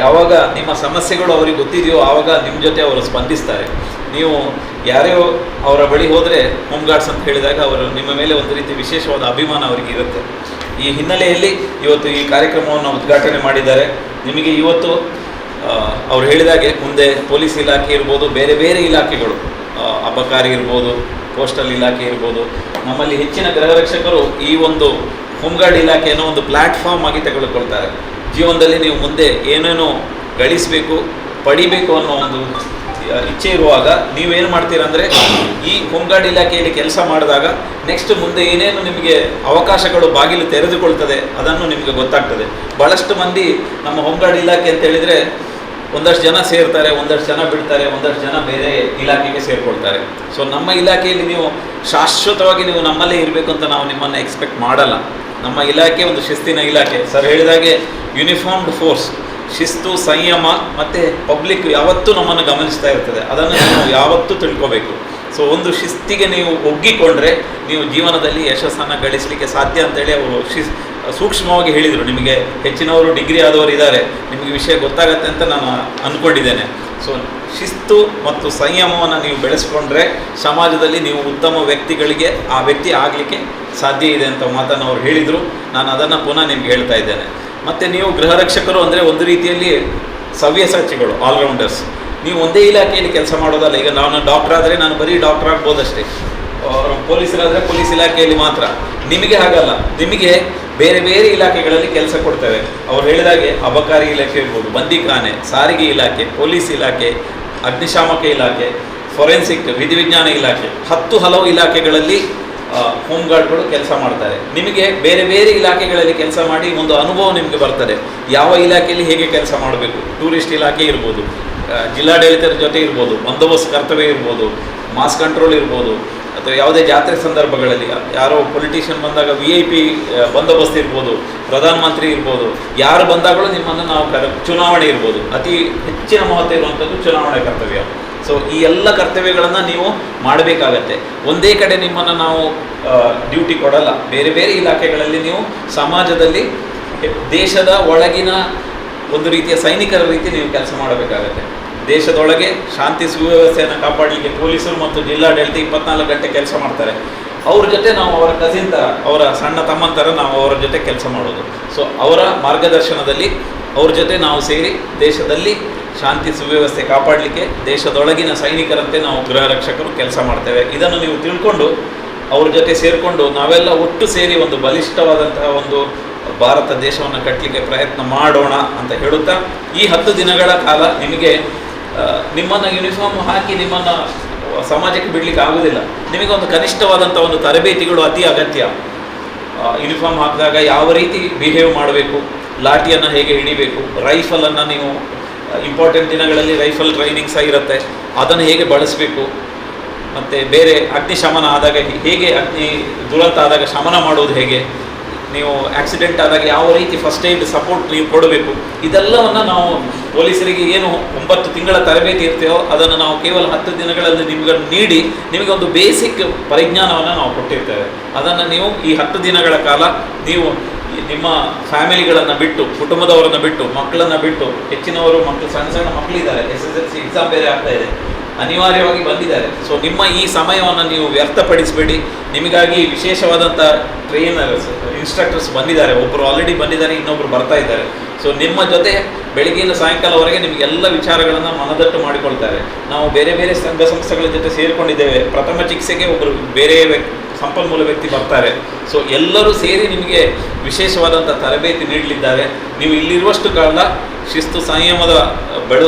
ಯಾವಾಗ ನಿಮ್ಮ ಸಮಸ್ಯೆಗಳು ಅವರಿಗೆ ಗೊತ್ತಿದೆಯೋ ಆವಾಗ ನಿಮ್ಮ ಜೊತೆ ಅವರು ಸ್ಪಂದಿಸ್ತಾರೆ. ನೀವು ಯಾರೋ ಅವರ ಬಳಿ ಹೋದರೆ ಹೋಮ್ ಗಾರ್ಡ್ಸ್ ಅಂತ ಹೇಳಿದಾಗ ಅವರು ನಿಮ್ಮ ಮೇಲೆ ಒಂದು ರೀತಿ ವಿಶೇಷವಾದ ಅಭಿಮಾನ ಅವರಿಗೆ ಇರುತ್ತೆ. ಈ ಹಿನ್ನೆಲೆಯಲ್ಲಿ ಇವತ್ತು ಈ ಕಾರ್ಯಕ್ರಮವನ್ನು ಉದ್ಘಾಟನೆ ಮಾಡಿದ್ದಾರೆ. ನಿಮಗೆ ಇವತ್ತು ಅವ್ರು ಹೇಳಿದಾಗೆ ಮುಂದೆ ಪೊಲೀಸ್ ಇಲಾಖೆ ಇರ್ಬೋದು, ಬೇರೆ ಬೇರೆ ಇಲಾಖೆಗಳು ಅಬಕಾರಿ ಇರ್ಬೋದು ಪೋಸ್ಟಲ್ ಇಲಾಖೆ ಇರ್ಬೋದು, ನಮ್ಮಲ್ಲಿ ಹೆಚ್ಚಿನ ಗೃಹ ರಕ್ಷಕರು ಈ ಒಂದು ಹೋಮ್ಗಾರ್ಡ್ ಇಲಾಖೆಯನ್ನು ಒಂದು ಪ್ಲ್ಯಾಟ್ಫಾರ್ಮ್ ಆಗಿ ತೆಗೆದುಕೊಳ್ತಾರೆ. ಜೀವನದಲ್ಲಿ ನೀವು ಮುಂದೆ ಏನೇನು ಗಳಿಸಬೇಕು, ಪಡಿಬೇಕು ಅನ್ನೋ ಒಂದು ಇಚ್ಛೆ ಇರುವಾಗ ನೀವೇನು ಮಾಡ್ತೀರಾ ಅಂದರೆ ಈ ಹೊಂಗಾಡಿ ಇಲಾಖೆಯಲ್ಲಿ ಕೆಲಸ ಮಾಡಿದಾಗ ನೆಕ್ಸ್ಟ್ ಮುಂದೆ ಏನೇನು ನಿಮಗೆ ಅವಕಾಶಗಳು ಬಾಗಿಲು ತೆರೆದುಕೊಳ್ತದೆ ಅದನ್ನು ನಿಮಗೆ ಗೊತ್ತಾಗ್ತದೆ. ಭಾಳಷ್ಟು ಮಂದಿ ನಮ್ಮ ಹೊಂಗಾಡಿ ಇಲಾಖೆ ಅಂತ ಹೇಳಿದರೆ ಒಂದಷ್ಟು ಜನ ಸೇರ್ತಾರೆ, ಒಂದಷ್ಟು ಜನ ಬಿಡ್ತಾರೆ, ಒಂದಷ್ಟು ಜನ ಬೇರೆ ಇಲಾಖೆಗೆ ಸೇರ್ಕೊಳ್ತಾರೆ. ಸೊ ನಮ್ಮ ಇಲಾಖೆಯಲ್ಲಿ ನೀವು ಶಾಶ್ವತವಾಗಿ ನೀವು ನಮ್ಮಲ್ಲೇ ಇರಬೇಕು ಅಂತ ನಾವು ನಿಮ್ಮನ್ನು ಎಕ್ಸ್ಪೆಕ್ಟ್ ಮಾಡಲ್ಲ. ನಮ್ಮ ಇಲಾಖೆ ಒಂದು ಶಿಸ್ತಿನ ಇಲಾಖೆ. ಸರ್ ಹೇಳಿದಾಗೆ ಯೂನಿಫಾರ್ಮ್ಡ್ ಫೋರ್ಸ್ ಶಿಸ್ತು, ಸಂಯಮ ಮತ್ತು ಪಬ್ಲಿಕ್ ಯಾವತ್ತೂ ನಮ್ಮನ್ನು ಗಮನಿಸ್ತಾ ಇರ್ತದೆ. ಅದನ್ನು ನಾವು ಯಾವತ್ತೂ ತಿಳ್ಕೋಬೇಕು. ಸೊ ಒಂದು ಶಿಸ್ತಿಗೆ ನೀವು ಒಗ್ಗಿಕೊಂಡ್ರೆ ನೀವು ಜೀವನದಲ್ಲಿ ಯಶಸ್ಸನ್ನು ಗಳಿಸಲಿಕ್ಕೆ ಸಾಧ್ಯ ಅಂತೇಳಿ ಅವರು ಶಿಸ್ ಸೂಕ್ಷ್ಮವಾಗಿ ಹೇಳಿದರು. ನಿಮಗೆ ಹೆಚ್ಚಿನವರು ಡಿಗ್ರಿ ಆದವರು ಇದ್ದಾರೆ. ನಿಮಗೆ ವಿಷಯ ಗೊತ್ತಾಗತ್ತೆ ಅಂತ ನಾನು ಅಂದ್ಕೊಂಡಿದ್ದೇನೆ ಸೊ ಶಿಸ್ತು ಮತ್ತು ಸಂಯಮವನ್ನು ನೀವು ಬೆಳೆಸ್ಕೊಂಡ್ರೆ ಸಮಾಜದಲ್ಲಿ ನೀವು ಉತ್ತಮ ವ್ಯಕ್ತಿಗಳಿಗೆ ಆ ವ್ಯಕ್ತಿ ಆಗಲಿಕ್ಕೆ ಸಾಧ್ಯ ಇದೆ ಅಂತ ಮಾತನ್ನು ಅವ್ರು ಹೇಳಿದರು. ನಾನು ಅದನ್ನು ಪುನಃ ನಿಮ್ಗೆ ಹೇಳ್ತಾ ಇದ್ದೇನೆ. ಮತ್ತು ನೀವು ಗೃಹರಕ್ಷಕರು ಅಂದರೆ ಒಂದು ರೀತಿಯಲ್ಲಿ ಸವ್ಯಸಾಚಿಗಳು ಆಲ್ರೌಂಡರ್ಸ್ ನೀವು ಒಂದೇ ಇಲಾಖೆಯಲ್ಲಿ ಕೆಲಸ ಮಾಡೋದಲ್ಲ. ಈಗ ನಾನು ಡಾಕ್ಟರ್ ಆದರೆ ನಾನು ಬರೀ ಡಾಕ್ಟರ್ ಆಗ್ಬೋದಷ್ಟೇ. ಪೊಲೀಸರಾದರೆ ಪೊಲೀಸ್ ಇಲಾಖೆಯಲ್ಲಿ ಮಾತ್ರ. ನಿಮಗೆ ಹಾಗಲ್ಲ. ನಿಮಗೆ ಬೇರೆ ಬೇರೆ ಇಲಾಖೆಗಳಲ್ಲಿ ಕೆಲಸ ಕೊಡ್ತೇವೆ. ಅವ್ರು ಹೇಳಿದಾಗೆ ಅಬಕಾರಿ ಇಲಾಖೆ ಇರ್ಬೋದು, ಬಂದಿಖಾನೆ, ಸಾರಿಗೆ ಇಲಾಖೆ, ಪೊಲೀಸ್ ಇಲಾಖೆ, ಅಗ್ನಿಶಾಮಕ ಇಲಾಖೆ, ಫೊರೆನ್ಸಿಕ್ ವಿಧಿವಿಜ್ಞಾನ ಇಲಾಖೆ, ಹತ್ತು ಹಲವು ಇಲಾಖೆಗಳಲ್ಲಿ ಹೋಮ್ ಗಾರ್ಡ್ಗಳು ಕೆಲಸ ಮಾಡ್ತಾರೆ. ನಿಮಗೆ ಬೇರೆ ಬೇರೆ ಇಲಾಖೆಗಳಲ್ಲಿ ಕೆಲಸ ಮಾಡಿ ಒಂದು ಅನುಭವ ನಿಮಗೆ ಬರ್ತದೆ. ಯಾವ ಇಲಾಖೆಯಲ್ಲಿ ಹೇಗೆ ಕೆಲಸ ಮಾಡಬೇಕು? ಟೂರಿಸ್ಟ್ ಇಲಾಖೆ ಇರ್ಬೋದು ಜಿಲ್ಲಾಡಳಿತದ ಜೊತೆ ಇರ್ಬೋದು, ಬಂದೋಬಸ್ತ್ ಕರ್ತವ್ಯ ಇರ್ಬೋದು, ಮಾಸ್ ಕಂಟ್ರೋಲ್ ಇರ್ಬೋದು ಅಥವಾ ಯಾವುದೇ ಜಾತ್ರೆ ಸಂದರ್ಭಗಳಲ್ಲಿ, ಯಾರೋ ಪೊಲಿಟಿಷಿಯನ್ ಬಂದಾಗ ವಿ ಐ ಪಿ ಬಂದೋಬಸ್ತ್ ಇರ್ಬೋದು ಪ್ರಧಾನಮಂತ್ರಿ ಇರ್ಬೋದು, ಯಾರು ಬಂದಾಗಲೂ ನಿಮ್ಮನ್ನು ನಾವು ಕರ, ಚುನಾವಣೆ ಇರ್ಬೋದು, ಅತಿ ಹೆಚ್ಚಿನ ಮಹತ್ವ ಇರುವಂಥದ್ದು ಚುನಾವಣೆ ಕರ್ತವ್ಯ. ಸೊ ಈ ಎಲ್ಲ ಕರ್ತವ್ಯಗಳನ್ನು ನೀವು ಮಾಡಬೇಕಾಗತ್ತೆ. ಒಂದೇ ಕಡೆ ನಿಮ್ಮನ್ನು ನಾವು ಡ್ಯೂಟಿ ಕೊಡಲ್ಲ. ಬೇರೆ ಬೇರೆ ಇಲಾಖೆಗಳಲ್ಲಿ ನೀವು ಸಮಾಜದಲ್ಲಿ ದೇಶದ ಒಳಗಿನ ಒಂದು ರೀತಿಯ ಸೈನಿಕರ ರೀತಿ ನೀವು ಕೆಲಸ ಮಾಡಬೇಕಾಗತ್ತೆ. ದೇಶದೊಳಗೆ ಶಾಂತಿ ಸುವ್ಯವಸ್ಥೆಯನ್ನು ಕಾಪಾಡಲಿಕ್ಕೆ ಪೊಲೀಸರು ಮತ್ತು ಜಿಲ್ಲಾಡಳಿತ ಇಪ್ಪತ್ನಾಲ್ಕು ಗಂಟೆ ಕೆಲಸ ಮಾಡ್ತಾರೆ. ಅವ್ರ ಜೊತೆ ನಾವು ಅವರ ಕಸಿನ್ ಥರ ಅವರ ಸಣ್ಣ ತಮ್ಮನ ಥರ ನಾವು ಅವರ ಜೊತೆ ಕೆಲಸ ಮಾಡೋದು. ಸೊ ಅವರ ಮಾರ್ಗದರ್ಶನದಲ್ಲಿ ಅವ್ರ ಜೊತೆ ನಾವು ಸೇರಿ ದೇಶದಲ್ಲಿ ಶಾಂತಿ ಸುವ್ಯವಸ್ಥೆ ಕಾಪಾಡಲಿಕ್ಕೆ ದೇಶದೊಳಗಿನ ಸೈನಿಕರಂತೆ ನಾವು ಗೃಹ ರಕ್ಷಕರು ಕೆಲಸ ಮಾಡ್ತೇವೆ. ಇದನ್ನು ನೀವು ತಿಳ್ಕೊಂಡು ಅವ್ರ ಜೊತೆ ಸೇರಿಕೊಂಡು ನಾವೆಲ್ಲ ಒಟ್ಟು ಸೇರಿ ಒಂದು ಬಲಿಷ್ಠವಾದಂತಹ ಒಂದು ಭಾರತ ದೇಶವನ್ನು ಕಟ್ಟಲಿಕ್ಕೆ ಪ್ರಯತ್ನ ಮಾಡೋಣ ಅಂತ ಹೇಳುತ್ತಾ, ಈ ಹತ್ತು ದಿನಗಳ ಕಾಲ ನಿಮಗೆ ನಿಮ್ಮನ್ನು ಯೂನಿಫಾರ್ಮ್ ಹಾಕಿ ನಿಮ್ಮನ್ನು ಸಮಾಜಕ್ಕೆ ಬಿಡಲಿಕ್ಕೆ ಆಗೋದಿಲ್ಲ. ನಿಮಗೆ ಒಂದು ಕನಿಷ್ಠವಾದಂಥ ಒಂದು ತರಬೇತಿಗಳು ಅತಿ ಅಗತ್ಯ. ಯೂನಿಫಾರ್ಮ್ ಹಾಕಿದಾಗ ಯಾವ ರೀತಿ ಬಿಹೇವ್ ಮಾಡಬೇಕು, ಲಾಠಿಯನ್ನು ಹೇಗೆ ಹಿಡಿಬೇಕು ರೈಫಲನ್ನು ನೀವು ಇಂಪಾರ್ಟೆಂಟ್ ದಿನಗಳಲ್ಲಿ ರೈಫಲ್ ಟ್ರೈನಿಂಗ್ ಸಹ ಇರುತ್ತೆ, ಅದನ್ನು ಹೇಗೆ ಬಳಸಬೇಕು, ಮತ್ತು ಬೇರೆ ಅಗ್ನಿಶಮನ ಆದಾಗ ಹೇಗೆ ಅಗ್ನಿ ದುರಂತ ಆದಾಗ ಶಮನ ಮಾಡುವುದು ಹೇಗೆ ನೀವು ಆಕ್ಸಿಡೆಂಟ್ ಆದಾಗ ಯಾವ ರೀತಿ ಫಸ್ಟ್ ಏಡ್ ಸಪೋರ್ಟ್ ನೀವು ಕೊಡಬೇಕು? ಇದೆಲ್ಲವನ್ನು ನಾವು ಪೊಲೀಸರಿಗೆ ಏನು ಒಂಬತ್ತು ತಿಂಗಳ ತರಬೇತಿ ಇರ್ತೀವೋ, ಅದನ್ನು ನಾವು ಕೇವಲ ಹತ್ತು ದಿನಗಳಲ್ಲಿ ನಿಮಗೆ ನೀಡಿ, ನಿಮಗೆ ಒಂದು ಬೇಸಿಕ್ ಪರಿಜ್ಞಾನವನ್ನು ನಾವು ಕೊಟ್ಟಿರ್ತೇವೆ. ಅದನ್ನು ನೀವು ಈ ಹತ್ತು ದಿನಗಳ ಕಾಲ ನೀವು ನಿಮ್ಮ ಫ್ಯಾಮಿಲಿಗಳನ್ನು ಬಿಟ್ಟು, ಕುಟುಂಬದವರನ್ನು ಬಿಟ್ಟು, ಮಕ್ಕಳನ್ನು ಬಿಟ್ಟು, ಹೆಚ್ಚಿನವರು ಮಕ್ಕಳು, ಸಣ್ಣ ಸಣ್ಣ ಮಕ್ಕಳಿದ್ದಾರೆ, S S L C exam ಬೇರೆ ಆಗ್ತಾ ಇದೆ. ಅನಿವಾರ್ಯವಾಗಿ ಬಂದಿದ್ದಾರೆ. ಸೊ ನಿಮ್ಮ ಈ ಸಮಯವನ್ನು ನೀವು ವ್ಯರ್ಥಪಡಿಸಬೇಡಿ. ನಿಮಗಾಗಿ ವಿಶೇಷವಾದಂಥ ಟ್ರೈನರ್ಸ್ ಇನ್ಸ್ಟ್ರಕ್ಟರ್ಸ್ ಬಂದಿದ್ದಾರೆ. ಒಬ್ಬರು ಆಲ್ರೆಡಿ ಬಂದಿದ್ದಾರೆ ಇನ್ನೊಬ್ಬರು ಬರ್ತಾ ಇದ್ದಾರೆ. ಸೊ ನಿಮ್ಮ ಜೊತೆ ಬೆಳಗ್ಗೆಯಿಂದ ಸಾಯಂಕಾಲವರೆಗೆ ನಿಮಗೆಲ್ಲ ವಿಚಾರಗಳನ್ನು ಮನದಟ್ಟು ಮಾಡಿಕೊಳ್ತಾರೆ. ನಾವು ಬೇರೆ ಬೇರೆ ಸಂಘ ಸಂಸ್ಥೆಗಳ ಜೊತೆ ಸೇರಿಕೊಂಡಿದ್ದೇವೆ. ಪ್ರಥಮ ಚಿಕಿತ್ಸೆಗೆ ಒಬ್ಬರು ಬೇರೆ ಸಂಪನ್ಮೂಲ ವ್ಯಕ್ತಿ ಬರ್ತಾರೆ. ಸೊ ಎಲ್ಲರೂ ಸೇರಿ ನಿಮಗೆ ವಿಶೇಷವಾದಂಥ ತರಬೇತಿ ನೀಡಲಿದ್ದಾರೆ. ನೀವು ಇಲ್ಲಿರುವಷ್ಟು ಕಾಲ ಶಿಸ್ತು ಸಂಯಮದ ಬೆಳೆ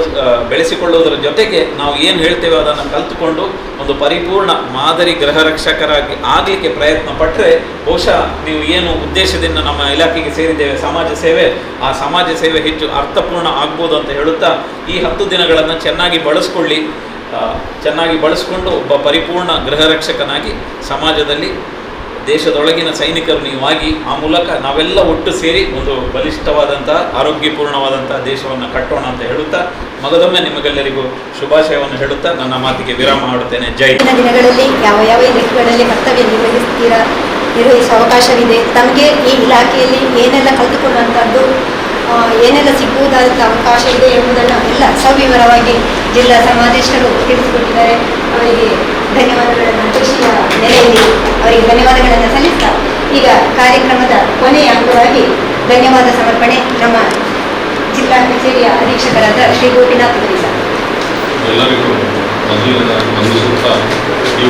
ಬೆಳೆಸಿಕೊಳ್ಳುವುದರ ಜೊತೆಗೆ ನಾವು ಏನು ಹೇಳ್ತೇವೆ ಅದನ್ನು ಕಲ್ತುಕೊಂಡು ಒಂದು ಪರಿಪೂರ್ಣ ಮಾದರಿ ಗೃಹ ರಕ್ಷಕರಾಗಿ ಆಗಲಿಕ್ಕೆ ಪ್ರಯತ್ನ ಪಟ್ಟರೆ ಬಹುಶಃ ನೀವು ಏನು ಉದ್ದೇಶದಿಂದ ನಮ್ಮ ಇಲಾಖೆಗೆ ಸೇರಿದ್ದೇವೆ, ಸಮಾಜ ಸೇವೆ, ಆ ಸಮಾಜ ಸೇವೆ ಹೆಚ್ಚು ಅರ್ಥಪೂರ್ಣ ಆಗ್ಬೋದು ಅಂತ ಹೇಳುತ್ತಾ ಈ ಹತ್ತು ದಿನಗಳನ್ನು ಚೆನ್ನಾಗಿ ಬಳಸ್ಕೊಳ್ಳಿ. ಚೆನ್ನಾಗಿ ಬಳಸ್ಕೊಂಡು ಒಬ್ಬ ಪರಿಪೂರ್ಣ ಗೃಹರಕ್ಷಕನಾಗಿ ಸಮಾಜದಲ್ಲಿ ದೇಶದೊಳಗಿನ ಸೈನಿಕರು ನೀವಾಗಿ ಆ ಮೂಲಕ ನಾವೆಲ್ಲ ಒಟ್ಟು ಸೇರಿ ಒಂದು ಬಲಿಷ್ಠವಾದಂಥ, ಆರೋಗ್ಯಪೂರ್ಣವಾದಂಥ ದೇಶವನ್ನು ಕಟ್ಟೋಣ ಅಂತ ಹೇಳುತ್ತಾ, ಮಗದೊಮ್ಮೆ ನಿಮಗೆಲ್ಲರಿಗೂ ಶುಭಾಶಯವನ್ನು ಹೇಳುತ್ತಾ ನನ್ನ ಮಾತಿಗೆ ವಿರಾಮ ಮಾಡುತ್ತೇನೆ ಜೈ ದಿನಗಳಲ್ಲಿ ಯಾವ ಯಾವ ಇಲಾಖೆಗಳಲ್ಲಿ ಕರ್ತವ್ಯ ನಿರ್ವಹಿಸ್ತೀರಾ ನಿರ್ವಹಿಸುವ ಅವಕಾಶವಿದೆ, ತಮಗೆ ಈ ಇಲಾಖೆಯಲ್ಲಿ ಏನೆಲ್ಲ ಕಲಿತುಕೊಳ್ಳುವಂಥದ್ದು ಏನೆಲ್ಲ ಸಿಗುವುದಾದಂಥ ಅವಕಾಶ ಇದೆ ಎಂಬುದನ್ನು ಎಲ್ಲ ಸವಿವರವಾಗಿ ಜಿಲ್ಲಾ ಸಮಾದೇಶರು ತಿಳಿಸಿಕೊಟ್ಟಿದ್ದಾರೆ. ಅವರಿಗೆ ಧನ್ಯವಾದಗಳನ್ನು ಕೃಷಿಯ ನೆಲೆಯಲ್ಲಿ ಅವರಿಗೆ ಧನ್ಯವಾದಗಳನ್ನು ಸಲ್ಲಿಸ್ತಾ ಈಗ ಕಾರ್ಯಕ್ರಮದ ಕೊನೆಯ ಅಂಗವಾಗಿ ಧನ್ಯವಾದ ಸಮರ್ಪಣೆ ನಮ್ಮ ಜಿಲ್ಲಾ ಕಚೇರಿಯ ಅಧೀಕ್ಷಕರಾದ ಶ್ರೀ ಗೋಪಿನಾಥ್ ಅವರಿಂದ ಎಲ್ಲರಿಗೂ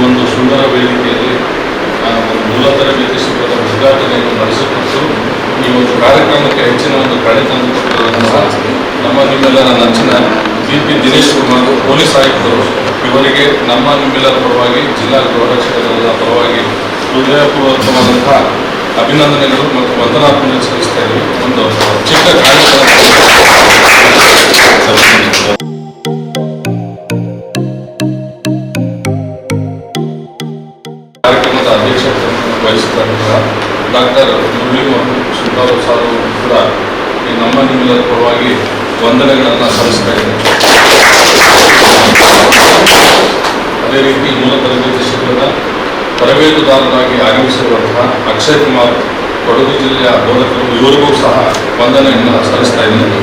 ಒಂದು ಸುಂದರ ವೇದಿಕೆಯಲ್ಲಿ ಆ, ಒಂದು ಮೂಲ ತರಬೇತಿ ಶಿಬಿರದ ಉದ್ಘಾಟನೆಯನ್ನು ನಡೆಸಿಕೊಟ್ಟು ಈ ಒಂದು ಕಾರ್ಯಕ್ರಮಕ್ಕೆ ಹೆಚ್ಚಿನ ಒಂದು ಕಳೆ ತಂದುಕೊಟ್ಟಿರುವುದನ್ನು ನಮ್ಮ ನಿಮ್ಮೆಲ್ಲರ ನೆಚ್ಚಿನ ಪಿ. ದಿನೇಶ್ ಕುಮಾರ್, ಪೊಲೀಸ್ ಆಯುಕ್ತರು, ಇವರಿಗೆ ನಮ್ಮ ನಿಮ್ಮೆಲ್ಲರ ಪರವಾಗಿ ಜಿಲ್ಲಾ ಗೌರಕ್ಷಕರ ರಕ್ಷಕರ ಪರವಾಗಿ ಹೃದಯಪೂರ್ವಕವಾದಂತಹ ಅಭಿನಂದನೆಗಳು ಮತ್ತು ವಂದನಾರ್ಪಣೆ ಸಲ್ಲಿಸ್ತಾ ಒಂದು ಚಿಕ್ಕ ಕಾರ್ಯಕ್ರಮ ಕಾರ್ಯಕ್ರಮದ ಅಧ್ಯಕ್ಷತೆ ವಹಿಸಿಕೊಂಡಿರುವ ಡಾಕ್ಟರ್ ಮುರಳಿ ಮತ್ತು ಸುಂದರ ಸಾರ್ ಕೂಡ ಈ ನಮ್ಮ ನಿಮ್ಮೆಲ್ಲರ ಪರವಾಗಿ ವಂದನೆಗಳನ್ನು ಸಲ್ಲಿಸ್ತಾ ಅದೇ ರೀತಿ ಮೂಲ ತರಬೇತಿ ಶಿಬಿರದ ತರಬೇತುದಾರರಾಗಿ ಆಗಮಿಸಿರುವಂತಹ ಅಕ್ಷಯ್ ಕುಮಾರ್, ಕೊಡಗು ಜಿಲ್ಲೆಯ ಬೋಧಕರು ಇವರಿಗೂ ಸಹ ವಂದನೆಯನ್ನು ಸಲ್ಲಿಸ್ತಾ ಇದ್ದೇನೆ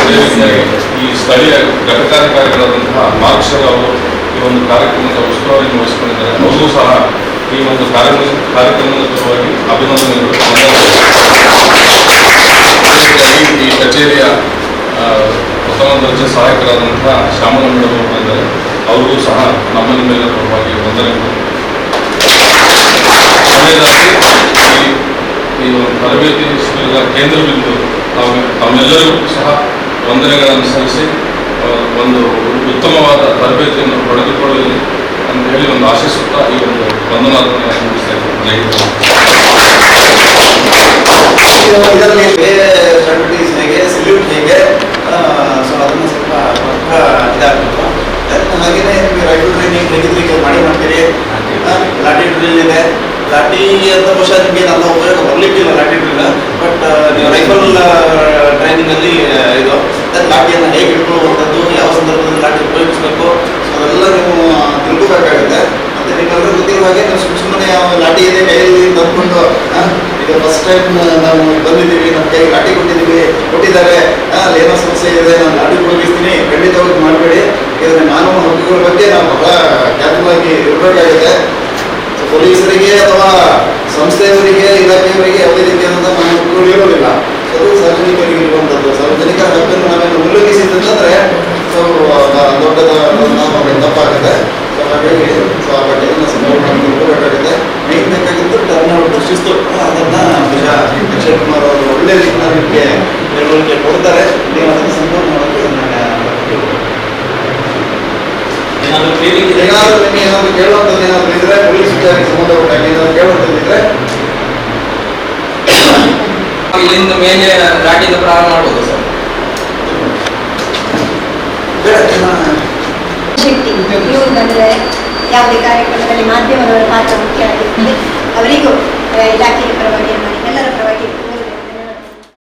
ಅದೇ ರೀತಿಯಾಗಿ ಈ ಸ್ಥಳೀಯ ಘಟಕಾಧಿಕಾರಿಗಳಾದಂತಹ ಮಾರ್ಕ್ಷರ್ ಅವರು ಈ ಒಂದು ಕಾರ್ಯಕ್ರಮದ ಉಸ್ತುವಾರಿಯನ್ನು ವಹಿಸಿಕೊಂಡಿದ್ದಾರೆ ಈ ಒಂದು ಕಾರ್ಯಕ್ರಮ ಕಾರ್ಯಕ್ರಮದ ಪರವಾಗಿ ಅಭಿನಂದನೆಗಳು. ಈ ಕಚೇರಿಯ ಆ, ಸಹಾಯಕರಾದಂತಹ ಶ್ಯಾಮಲ ಮೇಡಮ್ ಅವರು ಬಂದರೆ ಅವರಿಗೂ ಸಹ ನಮ್ಮಲ್ಲಿ ಮೇಲೆ ಪರವಾಗಿ ವಂದನೆಗಳು. ಈ- ಒಂದು ತರಬೇತಿ ಶಿಬಿರದ ಕೇಂದ್ರ ಬಿಂದು ತಾವು ತಮ್ಮೆಲ್ಲರಿಗೂ ಸಹ ವಂದನೆಗಳನ್ನು ಸಲ್ಲಿಸಿ ಒಂದು ಉತ್ತಮವಾದ ತರಬೇತಿಯನ್ನು ಪಡೆದುಕೊಳ್ಳಲಿ. ಅಂತ ಹೇಳಿ ಒಂದು ಆಶಿಸುತ್ತಾ ಈ ಒಂದು ವಂದನಾರ್ಪಣೆ ಮುಗಿಸ್ತಾ. ಇದರಲ್ಲಿ ಬೇರೆ ಸ್ಟ್ರಾಟಜೀಸ್ ಹೇಗೆ ಸಲ್ಯೂಟ್ ಹೇಗೆ ಸೊ ಅದನ್ನು ಸ್ವಲ್ಪ Then ಹಾಗೇನೆ ನಿಮಗೆ ರೈಫಲ್ ಟ್ರೈನಿಂಗ್ ಹೇಗಿದ್ರೆ ಮಾಡಿ ಮಾಡ್ತೀರಿ ಲಾಟಿ ಡ್ರಿಲ್ ಇದೆ. ಲಾಟಿ ಅಂತ ಬಹುಶಃ ನಿಮಗೆ ನನ್ನ ಉಪಯೋಗ ಬರಲಿಕ್ಕಿಲ್ಲ ಲಾಠಿ ಡ್ರಿಲ್ ಬಟ್ ನೀವು ರೈಫಲ್ ಟ್ರೈನಿಂಗಲ್ಲಿ ಇದು ಲಾಟಿಯನ್ನು ಹೇಗೆ ಇಟ್ಕೊಳ್ಳುವಂಥದ್ದು ಯಾವ ಸಂದರ್ಭದಲ್ಲಿ ಲಾಠಿ ಉಪಯೋಗಿಸಬೇಕು ಸೊ ಅದೆಲ್ಲ ನೀವು ತಿಳ್ಕೋಬೇಕಾಗುತ್ತೆ. ಮತ್ತೆ ನಿಮ್ಮೆಲ್ಲರೂ ಗೊತ್ತಿರುವ ಹಾಗೆ ನಾವು ಸುಮ್ಮನೆ ಸುಮ್ಮನೆ ಲಾಠಿ ಇದೆ ಕೈಯಲ್ಲಿ ತಂದ್ಕೊಂಡು ಈಗ ಫಸ್ಟ್ ಟೈಮ್ ನಾವು ಬಂದಿದ್ದೀವಿ, ನಮ್ಮ ಕೈ ಲಾಠಿ ಕೊಟ್ಟಿದ್ದೀವಿ, ಕೊಟ್ಟಿದ್ದಾರೆ ಏನೋ ಸಮಸ್ಯೆ ಇದೆ, ನಾನು ಲಾಠಿ ಉಪಯೋಗಿಸ್ತೀನಿ ಖಂಡಿತವಾಗಿ ಮಾಡಬೇಡಿ. ಯಾಕಂದರೆ ನಾನು ಹಕ್ಕುಗಳ ಬಗ್ಗೆ ನಾವು ಬಹಳ ಕೇರ್ಫುಲ್ ಆಗಿ ಇರಬೇಕಾಗಿದೆ ಪೊಲೀಸರಿಗೆ ಅಥವಾ ಸಂಸ್ಥೆಯವರಿಗೆ, ಇಲಾಖೆಯವರಿಗೆ ಯಾವುದೇ ರೀತಿಯಾದಂಥ ಮಾಹಿತಿಗಳು ಇರೋದಿಲ್ಲ ಸೊ ಅದು ಸಾರ್ವಜನಿಕರಿಗೆ ಇರುವಂಥದ್ದು ಸಾರ್ವಜನಿಕರ ಹಕ್ಕನ್ನು ನಾವೇನು ಉಲ್ಲಂಘಿಸಿದ್ದಂತಂದ್ರೆ ಸೊ ದೊಡ್ಡದ ಸೊ ಹಾಗಾಗಿ ಸೊ ಆ ನಾನು ಸಂಪೂರ್ಣ ಮೇನ್ ಬೇಕಾಗಿತ್ತು ಟರ್ನ್ ಶಿಸ್ತು ಅದನ್ನ ಅಕ್ಷಯ್ ಕುಮಾರ್ ಅವರು ಒಳ್ಳೆ ರೀತಿಯಲ್ಲಿ ತಿಳುವಳಿಕೆ ಕೊಡ್ತಾರೆ ನೀವು ಅದನ್ನು ಸಂಪೂರ್ಣವಾಗಿ ಮಾಡೋಕ್ಕೆ ಏನಾದರೂ ಇದ್ರೆ ಪೊಲೀಸ್ ವಿಚಾರಕ್ಕೆ ಸಂಬಂಧಪಟ್ಟಾಗ ಏನಾದರೂ ಇಲ್ಲಿಂದ ಮೇಲೆ ಘಾಟಿಯಿಂದ ಪ್ರಾರಂಭ ಮಾಡ್ಬೋದು ಸರ್ ಇರುವುದಂದ್ರೆ ಯಾವುದೇ ಕಾರ್ಯಕ್ರಮದಲ್ಲಿ ಮಾಧ್ಯಮದವರ ಪಾತ್ರ ಮುಖ್ಯ ಆಗಿರ್ತದೆ. ಅವರಿಗೂ ಇಲಾಖೆಯ ಪರವಾಗಿ